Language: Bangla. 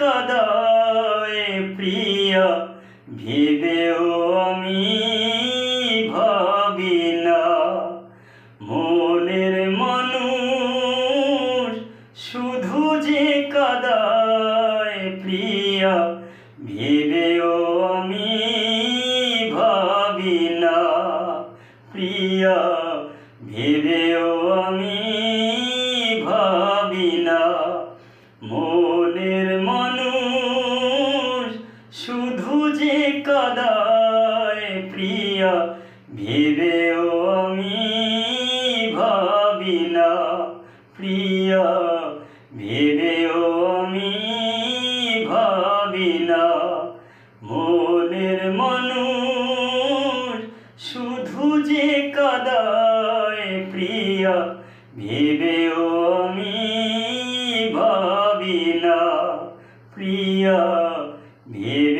কদয় প্রিয়, ভিবেও আমি ভবিল মনের মানুষ শুধু যে কদয় প্রিয়, ভিবেও আমি ভবিল প্রিয়, ভিবেও আমি ভাবিনা মো কাদায় প্রিয়া, ভেবেও আমি ভাবি না প্রিয়া, ভেবেও আমি ভাবি মনের মানুষ শুধু যে কাদায় প্রিয়া, ভেবেও আমি ভাবি না প্রিয়া, ভেবেও